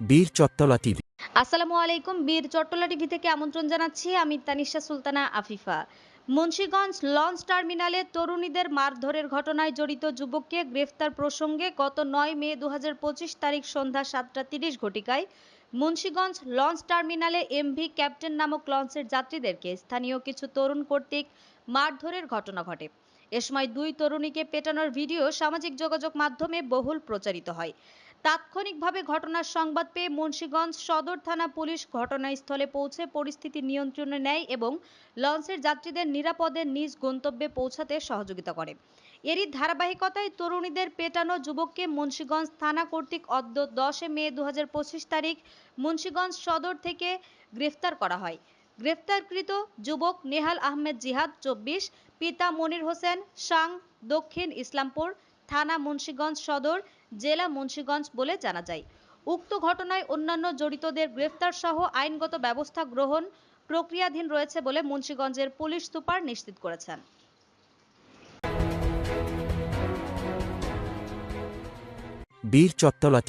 বীর চত্তলা টিভি। আসসালামু আলাইকুম, বীর চট্টলা টিভি থেকে আমন্ত্রণ জানাচ্ছি আমি তানিশা সুলতানা আফিফা। মুন্সিগঞ্জ লঞ্চ টার্মিনালে তরুণীদের মারধরের ঘটনায় জড়িত যুবককে গ্রেফতার প্রসঙ্গে গত নয় মে দু তারিখ সন্ধ্যা সাতটা তিরিশ ঘটিকায় মুন্সিগঞ্জ লঞ্চ টার্মিনালে এমভি ক্যাপ্টেন নামক লঞ্চের যাত্রীদেরকে স্থানীয় কিছু তরুণ কর্তৃক মারধরের ঘটনা ঘটে। এ সময় দুই তরুণীকে পেটানোর ভিডিও সামাজিক যোগাযোগ মাধ্যমে বহুল প্রচারিত হয়। তাৎক্ষণিকভাবে ঘটনার সংবাদ পেয়ে মুন্সিগঞ্জ সদর থানা পুলিশ ঘটনাস্থলে পৌঁছে পরিস্থিতি নিয়ন্ত্রণে নেয় এবং লঞ্চের যাত্রীদের নিরাপদে নিজ গন্তব্যে পৌঁছাতে সহযোগিতা করে। এরই ধারাবাহিকতায় তরুণীদের পেটানো যুবককে মুন্সিগঞ্জ থানা কর্তৃক অদ্য দশে মে দু হাজার পঁচিশ তারিখ মুন্সিগঞ্জ সদর থেকে গ্রেফতার করা হয়। গ্রেফতারকৃত যুবক নেহাল আহমেদ জিহাদ চব্বিশ, পিতা মনির হোসেন সাং দক্ষিণ ইসলামপুর থানা মুন্সিগঞ্জ সদর, জেলা মুন্সিগঞ্জ বলে জানা যায়। উক্ত ঘটনায় অন্যান্য জড়িতদের গ্রেফতার সহ আইনগত ব্যবস্থা গ্রহণ প্রক্রিয়াধীন রয়েছে বলে মুন্সিগঞ্জের পুলিশ সুপার নিশ্চিত করেছেন। বীর চত্তলা